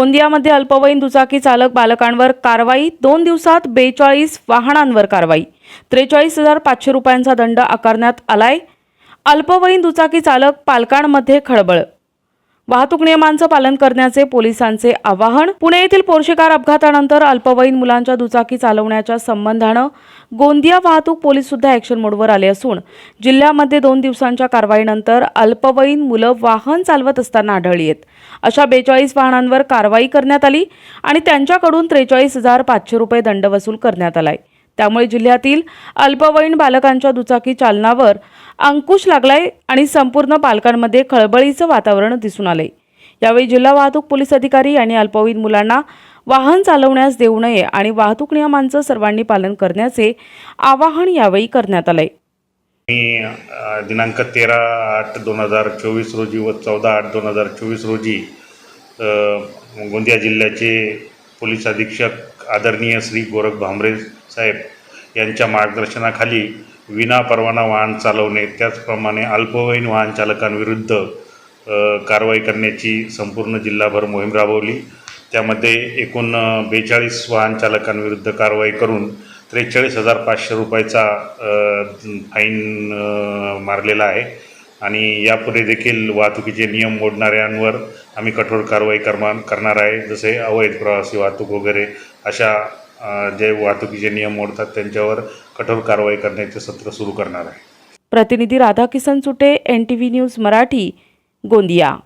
गोंदियामध्ये अल्पवयीन दुचाकी चालक बालकांवर कारवाई दोन दिवसात बेचाळीस वाहनांवर कारवाई. त्रेचाळीस हजार पाचशे रुपयांचा दंड आकारण्यात आलाय. अल्पवयीन दुचाकी चालक पालकांमध्ये खळबळ वाहतूक नियमांचं पालन करण्याचे पोलिसांचे आवाहन. पुणे येथील पोर्शेकार अपघातानंतर अल्पवयीन मुलांच्या दुचाकी चालवण्याच्या संबंधानं गोंदिया वाहतूक पोलीस सुद्धा ॲक्शन मोडवर आले असून जिल्ह्यामध्ये दोन दिवसांच्या कारवाईनंतर अल्पवयीन मुलं वाहन चालवत असताना आढळली आहेत. अशा बेचाळीस वाहनांवर कारवाई करण्यात आली आणि त्यांच्याकडून त्रेचाळीस हजार पाचशे रुपये दंड वसूल करण्यात आलाय. त्यामुळे जिल्ह्यातील अल्पवयीन बालकांच्या दुचाकी चालनावर अंकुश लागलाय आणि संपूर्ण पालकांमध्ये खळबळीचं वातावरण दिसून आलंय. यावेळी जिल्हा वाहतूक पोलीस अधिकारी यांनी अल्पवयीन मुलांना वाहन चालवण्यास देऊ नये आणि वाहतूक नियमांचं सर्वांनी पालन करण्याचे आवाहन यावेळी करण्यात आलंय. मी दिनांक तेरा आठ दोन हजार चोवीस रोजी व चौदा आठ दोन हजार चोवीस रोजी गोंदिया जिल्ह्याचे पोलीस अधीक्षक आदरणीय श्री गोरख भांबरे साहेब यांच्या मार्गदर्शनाखाली विना परवाना वाहन चालवणे त्याचप्रमाणे अल्पवयीन वाहन चालकांविरुद्ध कारवाई करण्याची संपूर्ण जिल्हाभर मोहीम राबवली. त्यामध्ये एकूण बेचाळीस वाहन चालकांविरुद्ध कारवाई करून त्रेचाळीस हजार पाचशे रुपयाचा फाईन मारलेला आहे. आणि यापुढे देखील वाहतुकीचे नियम मोडणाऱ्यांवर आम्ही कठोर कारवाई करणार करणार आहे. जसे अवैध प्रवासी वाहतूक वगैरे अशा जे वाहतुकीचे नियम मोडतात त्यांच्यावर कठोर कारवाई करण्याचे सत्र सुरू करणार आहे. प्रतिनिधी Radhakisan Sute N T V news Marathi Gondia.